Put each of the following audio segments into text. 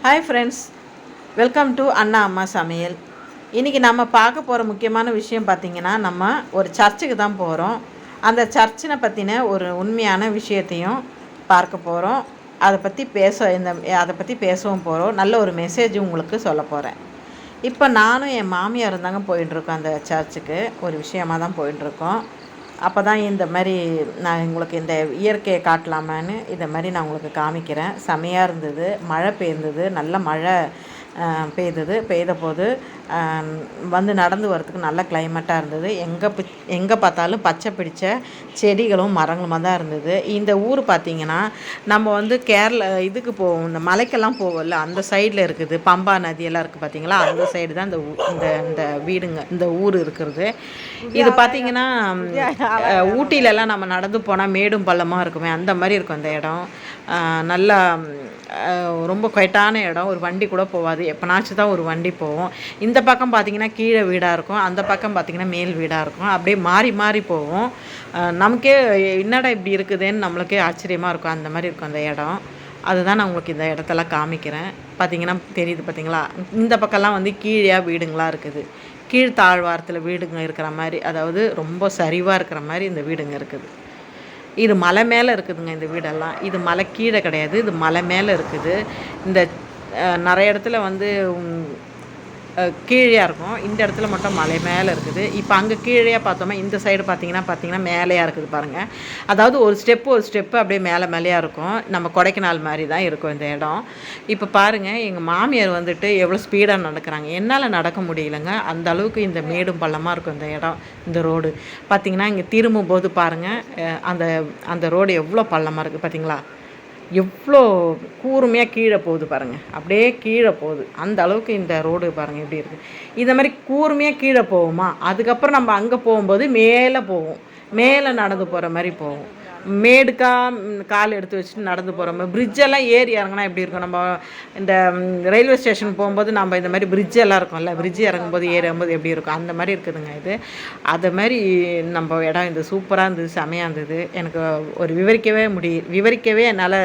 Hi friends welcome to Anna Amma Samayal இன்றைக்கி நம்ம பார்க்க போகிற முக்கியமான விஷயம் பார்த்திங்கன்னா நம்ம ஒரு சர்ச்சுக்கு தான் போகிறோம் அந்த சர்ச்சினை பற்றின ஒரு உண்மையான விஷயத்தையும் பார்க்க போகிறோம் அதை பற்றி பேச இந்த அதை பற்றி பேசவும் போகிறோம் நல்ல ஒரு மெசேஜ் உங்களுக்கு சொல்ல போகிறேன் இப்போ நானும் என் மாமியார் இருந்தாங்க போயிட்டுருக்கோம் அந்த சர்ச்சுக்கு. ஒரு விஷயமாக தான் போயிட்டுருக்கோம் அப்போ தான் இந்த மாதிரி நான் உங்களுக்கு இந்த இயற்கையை காட்டலாமான்னு இந்த மாதிரி நான் உங்களுக்கு காமிக்கிறேன். செமையாக இருந்தது மழை பெய்ந்தது நல்ல மழை பெய்தது. பெய்த போது வந்து நடந்து வரதுக்கு நல்ல கிளைமேட்டாக இருந்தது. எங்கே பி எங்கே பார்த்தாலும் பச்சை பிடிச்ச செடிகளும் மரங்களுமா தான் இருந்தது. இந்த ஊர் பார்த்திங்கன்னா நம்ம வந்து கேரளா இதுக்கு போவோம் இந்த மலைக்கெல்லாம் போவோம்ல அந்த சைடில் இருக்குது. பம்பா நதியெல்லாம் இருக்குது பார்த்தீங்களா? அந்த சைடு தான் இந்த இந்த இந்த வீடுங்க இந்த ஊர் இருக்கிறது. இது பார்த்தீங்கன்னா அஹ், ஊட்டிலெல்லாம் நம்ம நடந்து போனால் மேடும் பள்ளமாக இருக்குமே அந்த மாதிரி இருக்கும் அந்த இடம். நல்லா ரொம்ப கொயட்டான இடம். ஒரு வண்டி கூட போகாது. எப்போனாச்சும் தான் ஒரு வண்டி போகும் இந்த பக்கம் பார்த்தீங்கன்னா கீழே வீடாக இருக்கும் அந்த பக்கம் பார்த்தீங்கன்னா மேல் வீடாக இருக்கும். அப்படியே மாறி மாறி போகும். நமக்கே என்னடா இப்படி இருக்குதுன்னு நம்மளுக்கே ஆச்சரியமாக இருக்கும். அந்த மாதிரி இருக்கும் அந்த இடம். அதுதான் நான் உங்களுக்கு இந்த இடத்தெல்லாம் காமிக்கிறேன். பார்த்தீங்கன்னா தெரியுது பார்த்தீங்களா இந்த பக்கம்லாம் வந்து கீழே வீடுங்களா இருக்குது. கீழ் தாழ்வாரத்தில் வீடுங்க இருக்கிற மாதிரி அதாவது ரொம்ப சரிவாக இருக்கிற மாதிரி இந்த வீடுங்க இருக்குது. இது மலை மேலே இருக்குதுங்க இந்த வீடெல்லாம். இது மலை கீழே கிடையாது. இது மலை மேலே இருக்குது. இந்த நிறைய இடத்துல வந்து கீழே இருக்கும். இந்த இடத்துல மட்டும் மலை மேலே இருக்குது. இப்போ அங்கே கீழே பார்த்தோமா இந்த சைடு பார்த்தீங்கன்னா பார்த்தீங்கன்னா மேலேயா இருக்குது பாருங்கள் அதாவது ஒரு ஸ்டெப்பு ஒரு ஸ்டெப்பு அப்படியே மேலே மேலேயா இருக்கும். நம்ம கொடைக்கானல் மாதிரி தான் இருக்கும் இந்த இடம். இப்போ பாருங்கள் எங்கள் மாமியார் வந்துட்டு எவ்வளோ ஸ்பீடாக நடக்கிறாங்க. என்னால் நடக்க முடியலங்க. அந்த அளவுக்கு இந்த மேடும் பள்ளமாக இருக்கும் இந்த இடம் இந்த ரோடு பார்த்தீங்கன்னா இங்கே திரும்பும்போது பாருங்கள் அந்த அந்த ரோடு எவ்வளோ பள்ளமாக இருக்குது பார்த்தீங்களா எவ்வளோ கூர்மையாக கீழே போகுது பாருங்கள் அப்படியே கீழே போகுது. அந்த அளவுக்கு இந்த ரோடு பாருங்கள் எப்படி இருக்குது இந்த மாதிரி கூர்மையாக கீழே போகுமா அதுக்கப்புறம் நம்ம அங்கே போகும்போது மேலே போவோம். மேலே நடந்து போகிற மாதிரி போவோம். மேடுக்கா கால் எடுத்து வச்சுட்டு நடந்து போகிறோம் பிரிட்ஜெல்லாம் ஏறி இறங்கினா எப்படி இருக்கும்? நம்ம இந்த ரயில்வே ஸ்டேஷன் போகும்போது நம்ம இந்த மாதிரி பிரிட்ஜெல்லாம் எல்லாம் இருக்கும்ல? பிரிட்ஜ் இறங்கும்போது ஏறும்போது எப்படி இருக்கும்? அந்த மாதிரி இருக்குதுங்க இது. அது மாதிரி நம்ம இடம் இது. சூப்பராக இருந்தது செமையாக இருந்தது. எனக்கு ஒரு விவரிக்கவே முடிய விவரிக்கவே என்னால்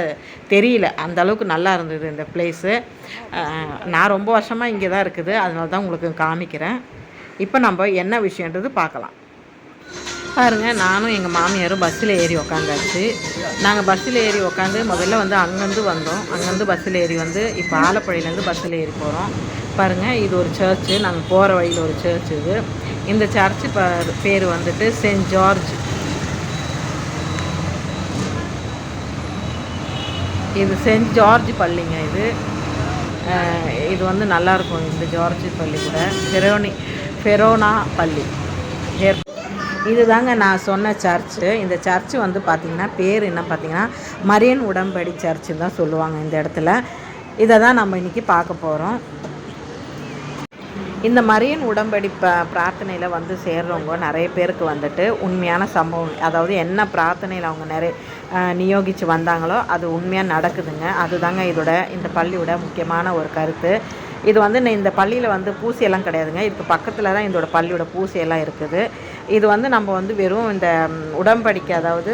தெரியல. அந்த அளவுக்கு நல்லா இருந்தது இந்த பிளேஸு நான் ரொம்ப வருஷமாக இங்கே தான் இருக்குது. அதனால தான் உங்களுக்கு காமிக்கிறேன். இப்போ நம்ம என்ன விஷயன்றது பார்க்கலாம். பாருங்கள் நானும் எங்கள் மாமியாரும் பஸ்ஸில் ஏறி உக்காந்தாச்சு. நாங்கள் பஸ்ஸில் ஏறி உக்காந்து முதல்ல வந்து அங்கேருந்து வந்தோம். அங்கேருந்து பஸ்ஸில் ஏறி வந்து இப்போ ஆலப்புழையிலேருந்து பஸ்ஸில் ஏறி போகிறோம் பாருங்கள் இது ஒரு சர்ச்சு நாங்கள் போகிற வழியில் ஒரு சர்ச் இது. இந்த சர்ச்சு பேர் வந்துட்டு சென்ட் ஜார்ஜ் இது சென்ட் ஜார்ஜ் பள்ளிங்க இது. இது வந்து நல்லாயிருக்கும் இந்த ஜார்ஜ் பள்ளி கூட. ஃபெரோனி ஃபெரோனா பள்ளி. ஹேர் இதுதாங்க நான் சொன்ன சர்ச்சு. இந்த சர்ச்சு வந்து பார்த்திங்கன்னா பேர் என்ன பார்த்தீங்கன்னா மரியன் உடம்படி சர்ச்சு தான் சொல்லுவாங்க இந்த இடத்துல. இதை தான் நம்ம இன்றைக்கி பார்க்க போகிறோம் இந்த மரியன் உடம்படி ப பிரார்த்தனையில் வந்து சேர்றவங்க நிறைய பேருக்கு வந்துட்டு உண்மையான சம்பவம் அதாவது என்ன பிரார்த்தனையில் அவங்க நிறைய நியோகித்து நியோகிச்சு வந்தாங்களோ அது உண்மையாக நடக்குதுங்க. அதுதாங்க இதோட இந்த பள்ளியோட முக்கியமான ஒரு கருத்து. இது வந்து இந்த பள்ளியில் வந்து பூசையெல்லாம் கிடையாதுங்க. இதுக்கு பக்கத்தில் தான் இதோட பள்ளியோட பூசையெல்லாம் இருக்குது. இது வந்து நம்ம வந்து வெறும் இந்த ம், உடம்படிக்கை அதாவது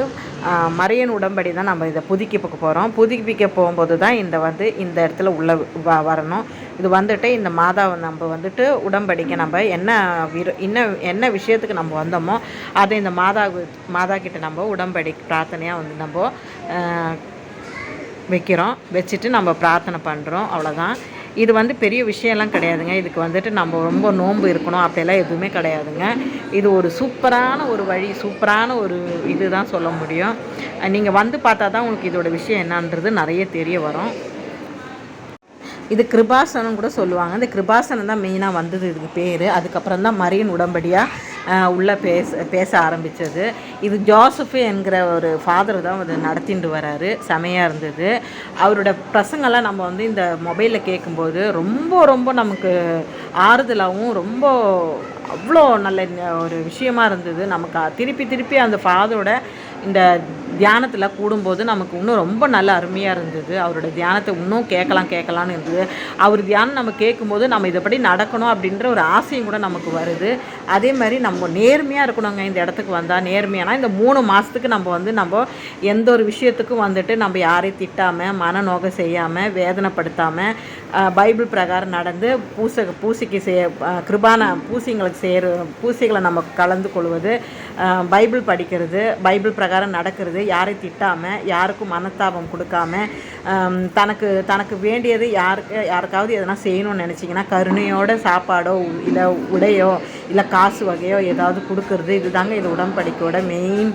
மரியன் உடம்படி தான் நம்ம இதை புதுக்கிப்புக்கு போகிறோம் புதுப்பிக்க போகும்போது தான் இந்த வந்து இந்த இடத்துல உள்ள வ வரணும். இது வந்துட்டு இந்த மாதாவை நம்ம வந்துட்டு உடம்படிக்க நம்ம என்ன விரு என்ன என்ன விஷயத்துக்கு நம்ம வந்தோமோ அதை இந்த மாதா மாதா கிட்ட நம்ம உடம்படி பிரார்த்தனையாக வந்து நம்ம வைக்கிறோம். வச்சுட்டு நம்ம பிரார்த்தனை பண்ணுறோம் அவ்வளோதான் இது வந்து பெரிய விஷயம்லாம் கிடையாதுங்க. இதுக்கு வந்துட்டு நம்ம ரொம்ப நோன்பு இருக்கணும். அப்படியெல்லாம் எதுவுமே கிடையாதுங்க. இது ஒரு சூப்பரான ஒரு வழி சூப்பரான ஒரு இதுதான் சொல்ல முடியும். நீங்கள் வந்து பார்த்தா தான் உங்களுக்கு இதோட விஷயம் என்னன்றது நிறைய தெரிய வரும். இது கிருபாசனம் கூட சொல்லுவாங்க. இந்த கிருபாசனம் தான் மெயினாக வந்தது இதுக்கு பேர். அதுக்கப்புறம் தான் மரியன் உடம்படியாக உள்ளே பேச பேச ஆரம்பித்தது இது ஜோசஃப் என்கிற ஒரு ஃபாதர் தான் அது நடத்திட்டு வராரு. செமையாக இருந்தது. அவரோட பிரசங்கெல்லாம் நம்ம வந்து இந்த மொபைலில் கேட்கும்போது ரொம்ப ரொம்ப நமக்கு ஆறுதலாகவும் ரொம்ப அவ்வளோ நல்ல ஒரு விஷயமா இருந்தது. நமக்கு திருப்பி திருப்பி அந்த ஃபாதரோட இந்த தியானத்தில் கூடும்போது நமக்கு இன்னும் ரொம்ப நல்ல அருமையாக இருந்தது. அவரோட தியானத்தை இன்னும் கேட்கலாம் கேட்கலான்னு இருந்தது. அவர் தியானம் நம்ம கேட்கும்போது நம்ம இதைப்படி நடக்கணும் அப்படின்ற ஒரு ஆசையும் கூட நமக்கு வருது. அதே மாதிரி நம்ம நேர்மையாக இருக்கணுங்க. இந்த இடத்துக்கு வந்தால் நேர்மையானா இந்த மூணு மாதத்துக்கு நம்ம வந்து நம்ம எந்த ஒரு விஷயத்துக்கும் வந்துட்டு நம்ம யாரையும் திட்டாமல் மனநோக செய்யாமல் வேதனைப்படுத்தாமல் பைபிள் பிரகாரம் நடந்து பூசை பூசைக்கு செய்ய கிருபான பூசைங்களுக்கு செய்கிற பூசைகளை நம்ம கலந்து கொள்வது பைபிள் படிக்கிறது பைபிள் பிரகாரம் நடக்கிறது யாரை திட்டாமல் யாருக்கும் மனத்தாபம் கொடுக்காம தனக்கு தனக்கு வேண்டியது யாருக்கு யாருக்காவது எதனா செய்யணும்னு நினச்சிங்கன்னா கருணையோட சாப்பாடோ இல்லை உடையோ இல்லை காசு வகையோ ஏதாவது கொடுக்கறது இதுதாங்க இது உடன்படிக்கையோட மெயின்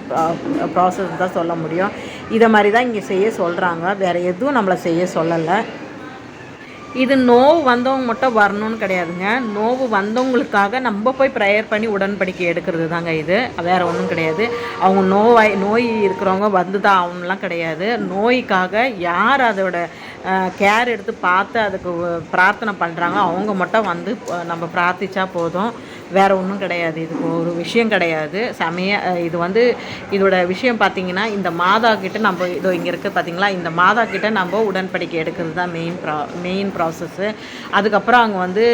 ப்ராசஸ் தான் சொல்ல முடியும். இதை மாதிரி தான் இங்கே செய்ய சொல்கிறாங்க வேறு எதுவும் நம்மளை செய்ய சொல்லலை. இது நோவு வந்தவங்க மட்டும் வரணும்னு கிடையாதுங்க. நோவு வந்தவங்களுக்காக நம்ம போய் ப்ரேயர் பண்ணி உடன்படிக்கை எடுக்கிறது தாங்க இது. வேற ஒன்றும் கிடையாது. அவங்க நோய் நோய் இருக்கிறவங்க வந்து தான் ஆகணும்லாம் கிடையாது. நோய்க்காக யார் அதோட கேர் எடுத்து பார்த்து அதுக்கு பிரார்த்தனை பண்ணுறாங்க அவங்க மட்டும் வந்து நம்ம பிரார்த்திச்சா போதும். வேற ஒன்றும் கிடையாது. இது ஒரு விஷயம் கிடையாது. சமய இது வந்து இதோட விஷயம் பார்த்தீங்கன்னா இந்த மாதா கிட்ட நம்ம இதோ இங்கே இருக்குது பார்த்தீங்களா இந்த மாதா கிட்ட நம்ம உடன்படிக்கை எடுக்கிறது தான் மெயின் ப்ரா மெயின் ப்ராசஸ்ஸு அதுக்கப்புறம் அவங்க வந்து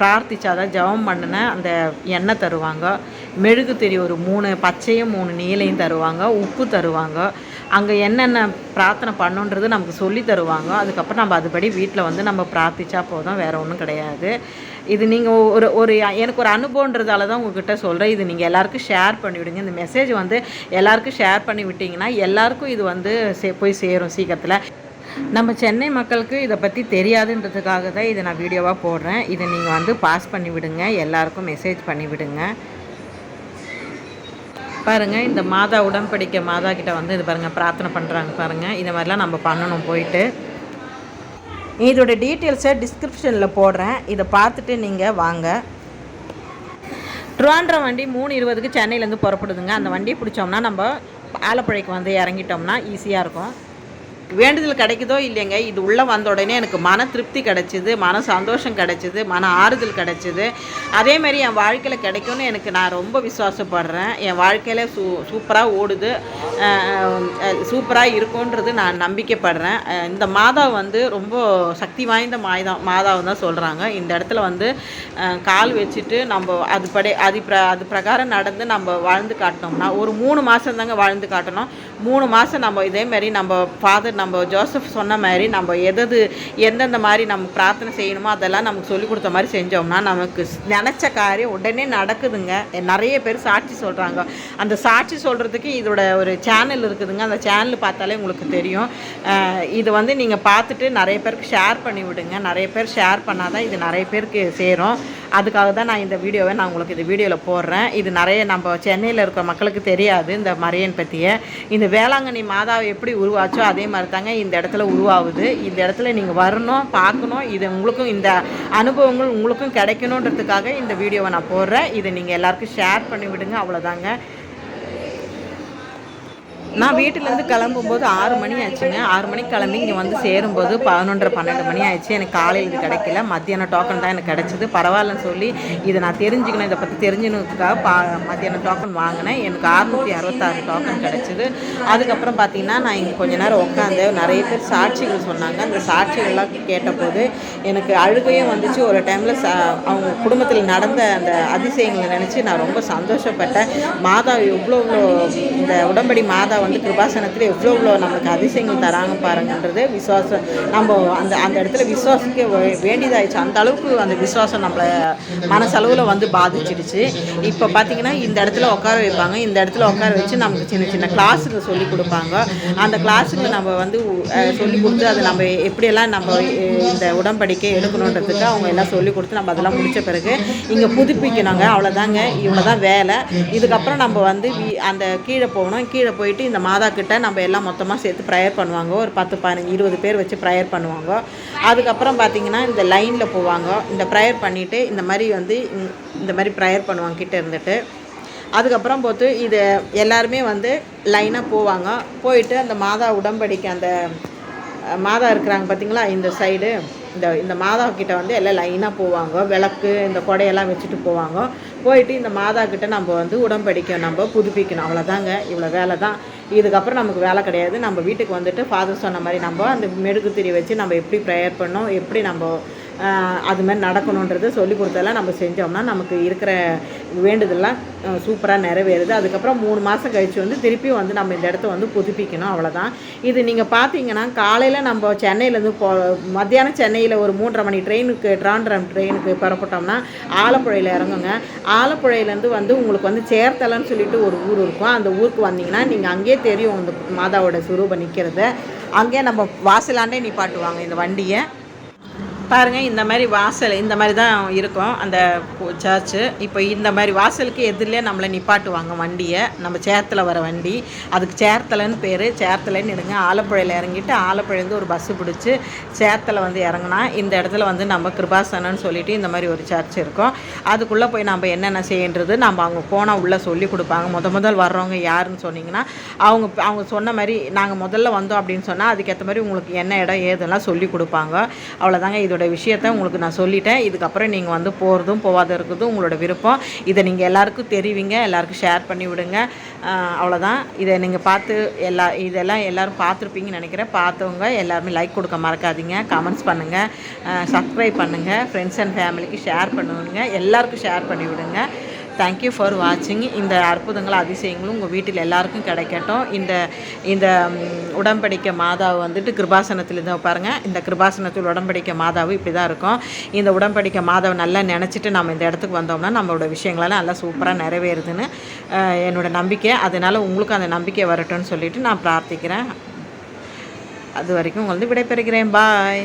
பிரார்த்திச்சாதான் ஜெபம் பண்ணின அந்த எண்ணெய் தருவாங்க. மெழுகு திரி ஒரு மூணு பச்சையும் மூணு நீலையும் தருவாங்க. உப்பு தருவாங்க. அங்கே என்னென்ன பிரார்த்தனை பண்ணுன்றது நமக்கு சொல்லி தருவாங்க. அதுக்கப்புறம் நம்ம அதுபடி வீட்டில் வந்து நம்ம பிரார்த்திச்சா போதும். வேறு ஒன்றும் கிடையாது. இது நீங்கள் ஒரு ஒரு எனக்கு ஒரு அனுபவன்றதால தான் உங்ககிட்ட சொல்கிறேன் இது நீங்கள் எல்லாருக்கும் ஷேர் பண்ணிவிடுங்க. இந்த மெசேஜ் வந்து எல்லாருக்கும் ஷேர் பண்ணி விட்டிங்கன்னா எல்லாருக்கும் இது வந்து சே போய் சேரும் சீக்கிரத்தில். நம்ம சென்னை மக்களுக்கு இதை பற்றி தெரியாதுன்றதுக்காக தான் இதை நான் வீடியோவாக போடுறேன். இதை நீங்கள் வந்து பாஸ் பண்ணி விடுங்க. எல்லாருக்கும் மெசேஜ் பண்ணி விடுங்க. இந்த மாதா உடன்படிக்கை மாதா கிட்ட வந்து இது பாருங்கள் பிரார்த்தனை பண்ணுறாங்க பாருங்கள் இந்த மாதிரிலாம் நம்ம பண்ணணும் போயிட்டு. இதோட டீட்டெயில்ஸை டிஸ்கிரிப்ஷனில் போடுறேன். இதை பார்த்துட்டு நீங்கள் வாங்க. ட்ருவாண்ட்ரம் வண்டி மூணு இருபதுக்கு சென்னையிலேருந்து புறப்படுதுங்க. அந்த வண்டியை பிடிச்சோம்னா நம்ம ஆலப்புழைக்கு வந்து இறங்கிட்டோம்னா ஈஸியாக இருக்கும். வேண்டுதல் கிடைக்குதோ இல்லைங்க இது உள்ளே வந்த உடனே எனக்கு மன திருப்தி கிடைச்சிது மன சந்தோஷம் கிடைச்சிது மன ஆறுதல் கிடைச்சிது. அதேமாரி என் வாழ்க்கையில் கிடைக்கும்னு எனக்கு நான் ரொம்ப விசுவாசப்படுறேன். என் வாழ்க்கையில் சூ சூப்பராக ஓடுது. சூப்பராக இருக்கும்ன்றது நான் நம்பிக்கைப்படுறேன். இந்த மாதா வந்து ரொம்ப சக்தி வாய்ந்த மாதா மாதாவை தான் சொல்கிறாங்க இந்த இடத்துல வந்து கால் வச்சுட்டு நம்ம அது படி அது பிர அது பிரகாரம் நடந்து நம்ம வாழ்ந்து காட்டினோம்னா ஒரு மூணு மாதம் தாங்க வாழ்ந்து காட்டணும். மூணு மாதம் நம்ம இதேமாரி நம்ம ஃபாதர் நம்ம ஜோசப் சொன்ன மாதிரி நம்ம எதது எந்தெந்த மாதிரி நம்ம பிரார்த்தனை செய்யணுமோ அதெல்லாம் நமக்கு சொல்லி கொடுத்த மாதிரி செஞ்சோம்னா நமக்கு நினச்ச காரியம் உடனே நடக்குதுங்க. நிறைய பேர் சாட்சி சொல்கிறாங்க அந்த சாட்சி சொல்கிறதுக்கு இதோட ஒரு சேனல் இருக்குதுங்க. அந்த சேனல் பார்த்தாலே உங்களுக்கு தெரியும். இது வந்து நீங்கள் பார்த்துட்டு நிறைய பேருக்கு ஷேர் பண்ணி விடுங்க. நிறைய பேர் ஷேர் பண்ணாதான் இது நிறைய பேருக்கு சேரும். அதுக்காக தான் நான் இந்த வீடியோவை நான் உங்களுக்கு இந்த வீடியோவில் போடுறேன். இது நிறைய நம்ம சென்னையில் இருக்கிற மக்களுக்கு தெரியாது. இந்த மரியன் பற்றிய இந்த வேளாங்கண்ணி மாதாவை எப்படி உருவாச்சோ அதே மாதிரி தாங்க இந்த இடத்துல உருவாகுது. இந்த இடத்துல நீங்கள் வரணும் பார்க்கணும். இது உங்களுக்கும் இந்த அனுபவங்கள் உங்களுக்கும் கிடைக்கணுன்றதுக்காக இந்த வீடியோவை நான் போடுறேன். இதை நீங்கள் எல்லாருக்கும் ஷேர் பண்ணி விடுங்க. அவ்வளோதாங்க நான் வீட்டிலேருந்து கிளம்பும்போது ஆறு மணி ஆச்சுங்க. ஆறு மணிக்கு கிளம்பி இங்கே வந்து சேரும்போது பதினொன்றரை பன்னெண்டு மணி ஆயிடுச்சு. எனக்கு காலையில் இது கிடைக்கல. மத்தியானம் டோக்கன் தான் எனக்கு கிடைச்சிது. பரவாயில்லன்னு சொல்லி இதை நான் தெரிஞ்சுக்கணும் இதை பற்றி தெரிஞ்சுக்கிறதுக்காக பா மத்தியானம் டோக்கன் வாங்கினேன். எனக்கு அறுநூற்றி அறுபத்தாறு டோக்கன் கிடைச்சிது. அதுக்கப்புறம் பார்த்தீங்கன்னா நான் இங்கே கொஞ்ச நேரம் உட்காந்து நிறைய பேர் சாட்சிகள் சொன்னாங்க. அந்த சாட்சிகள்லாம் கேட்டபோது எனக்கு அழுகையும் வந்துச்சு. ஒரு டைமில் ச அவங்க குடும்பத்தில் நடந்த அந்த அதிசயங்களை நினச்சி நான் ரொம்ப சந்தோஷப்பட்டேன். மாதா எவ்வளோ இந்த உடம்படி மாதா வந்து கிருபாசனத்தில் எவ்வளோ எவ்வளோ நமக்கு அதிசயங்கள் தராங்க பாருங்கன்றது விசுவாசம் நம்ம அந்த அந்த இடத்துல விசுவாசிக்க வே- வேண்டியதாயிடுச்சு. அந்த அளவுக்கு அந்த விசுவாசம் நம்மளை மனசளவில் வந்து பாதிச்சிடுச்சு. இப்போ பார்த்தீங்கன்னா இந்த இடத்துல உட்கார வைப்பாங்க. இந்த இடத்துல உட்கார வச்சு நமக்கு சின்ன சின்ன கிளாஸுங்க சொல்லி கொடுப்பாங்க. அந்த கிளாஸுக்கு நம்ம வந்து சொல்லி கொடுத்து அதை நம்ம எப்படியெல்லாம் நம்ம இந்த உடம்படிக்கை எடுக்கணுன்றதுக்கு அவங்க எல்லாம் சொல்லி கொடுத்து நம்ம அதெல்லாம் முடிச்ச பிறகு இங்கே புதுப்பிக்கணுங்க. அவ்வளோதாங்க இவ்வளோ தான் வேலை. இதுக்கப்புறம் நம்ம வந்து அந்த கீழே போகணும். கீழே போயிட்டு இந்த மாதா கிட்ட நம்ம எல்லாம் மொத்தமாக சேர்த்து ப்ரேயர் பண்ணுவாங்க. ஒரு பத்து பதினஞ்சு இருபது பேர் வச்சு ப்ரேயர் பண்ணுவாங்க. அதுக்கப்புறம் பார்த்தீங்கன்னா இந்த லைனில் போவாங்க. இந்த ப்ரேயர் பண்ணிவிட்டு இந்த மாதிரி வந்து இந்த- மாதிரி ப்ரேயர் பண்ணுவாங்க கிட்டே இருந்துட்டு. அதுக்கப்புறம் போத்து இது எல்லாருமே வந்து லைனாக போவாங்க. போயிட்டு அந்த மாதா உடம்படிக்கு அந்த மாதா இருக்கிறாங்க பார்த்தீங்களா இந்த சைடு இந்த இந்த மாதா கிட்ட வந்து எல்லாம் லைனாக போவாங்க. விளக்கு இந்த கொடையெல்லாம் வச்சுட்டு போவாங்க. போயிட்டு இந்த மாதா கிட்ட நம்ம வந்து உடம்படிக்கணும் நம்ம புதுப்பிக்கணும். அவ்வளோதாங்க இவ்வளோ வேலை தான் இதுக்கப்புறம் நமக்கு வேலை கிடையாது. நம்ம வீட்டுக்கு வந்துட்டு ஃபாதர் சொன்ன மாதிரி நம்ம அந்த மெழுகுத்திரி வச்சு நம்ம எப்படி ப்ரேயர் பண்ணோம் எப்படி நம்ம அது மாதிரி நடக்கணுன்றது சொல்லி கொடுத்ததெல்லாம் நம்ம செஞ்சோம்னா நமக்கு இருக்கிற வேண்டுதெல்லாம் சூப்பராக நிறைவேறுது. அதுக்கப்புறம் மூணு மாதம் கழித்து வந்து திருப்பியும் வந்து நம்ம இந்த இடத்த வந்து புதுப்பிக்கணும் அவ்வளோதான் இது நீங்கள் பார்த்தீங்கன்னா காலையில் நம்ம சென்னையிலேருந்து போ மத்தியானம் சென்னையில் ஒரு மூன்றரை மணி ட்ரெயினுக்கு ட்ராண்ட்ரம் ட்ரெயினுக்கு புறப்பட்டோம்னா ஆலப்புழையில் இறங்குங்க. ஆலப்புழையிலேருந்து வந்து உங்களுக்கு வந்து சேர்த்தலைன்னு சொல்லிட்டு ஒரு ஊர் இருக்கும். அந்த ஊருக்கு வந்தீங்கன்னா நீங்கள் அங்கேயே தெரியும் இந்த மாதாவோட சுரூபம் நிற்கிறத அங்கேயே நம்ம வாசலாண்டே நிப்பாட்டுவாங்க இந்த வண்டியை. பாருங்கள் இந்த மாதிரி வாசல் இந்த மாதிரி தான் இருக்கும் அந்த சர்ச்சு இப்போ இந்த மாதிரி வாசலுக்கு எதிரிலே நம்மளை நிப்பாட்டுவாங்க வண்டியை. நம்ம சேரத்தில் வர வண்டி. அதுக்கு சேர்த்தலைன்னு பேர். சேர்த்தலைன்னு எடுங்க. ஆலப்புழையில் இறங்கிட்டு ஆலப்புழையிலேருந்து ஒரு பஸ்ஸு பிடிச்சி சேரத்தில் வந்து இறங்குனா இந்த இடத்துல வந்து நம்ம கிருபாசனன்னு சொல்லிட்டு இந்த மாதிரி ஒரு சர்ச் இருக்கும். அதுக்குள்ளே போய் நம்ம என்னென்ன செய்யன்றது நம்ம அவங்க போனால் உள்ளே சொல்லி கொடுப்பாங்க. முத முதல் வர்றவங்க யாருன்னு சொன்னிங்கன்னா அவங்க அவங்க சொன்ன மாதிரி நாங்கள் முதல்ல வந்தோம் அப்படின்னு சொன்னால் அதுக்கேற்ற மாதிரி உங்களுக்கு என்ன இடம் ஏதெல்லாம் சொல்லி கொடுப்பாங்க. அவ்வளோதாங்க இதோட இதோட விஷயத்த உங்களுக்கு நான் சொல்லிட்டேன். இதுக்கப்புறம் நீங்கள் வந்து போகிறதும் போகாத இருக்கிறதும் உங்களோட விருப்பம். இதை நீங்கள் எல்லாருக்கும் தெரிவிங்க. எல்லாருக்கும் ஷேர் பண்ணி விடுங்க. அவ்வளோதான் இதை நீங்கள் பார்த்து எல்லா இதெல்லாம் எல்லோரும் பார்த்துருப்பீங்கன்னு நினைக்கிறேன். பார்த்தவங்க எல்லாருமே லைக் கொடுக்க மறக்காதீங்க. கமெண்ட்ஸ் பண்ணுங்கள் சப்ஸ்கிரைப் பண்ணுங்கள் ஃப்ரெண்ட்ஸ் அண்ட் ஃபேமிலிக்கு ஷேர் பண்ணுவோங்க எல்லாருக்கும் ஷேர் பண்ணி விடுங்க. தேங்க்யூ ஃபார் வாட்சிங் இந்த அற்புதங்கள் அதிசயங்களும் உங்கள் வீட்டில் எல்லாருக்கும் கிடைக்கட்டும். இந்த இந்த உடம்படிக்க மாதாவை வந்துட்டு கிருபாசனத்தில் தான் பாருங்கள் இந்த கிருபாசனத்தில் உடம்படிக்க மாதாவும் இப்படி தான் இருக்கும். இந்த உடம்படிக்க மாதாவை நல்லா நினச்சிட்டு நம்ம இந்த இடத்துக்கு வந்தோம்னா நம்மளோட விஷயங்களெல்லாம் நல்லா சூப்பராக நிறைவேறுதுன்னு என்னோடய நம்பிக்கை. அதனால் உங்களுக்கும் அந்த நம்பிக்கை வரட்டும்னு சொல்லிவிட்டு நான் பிரார்த்திக்கிறேன். அது வரைக்கும் உங்களுக்கு விடைபெறுகிறேன். பாய்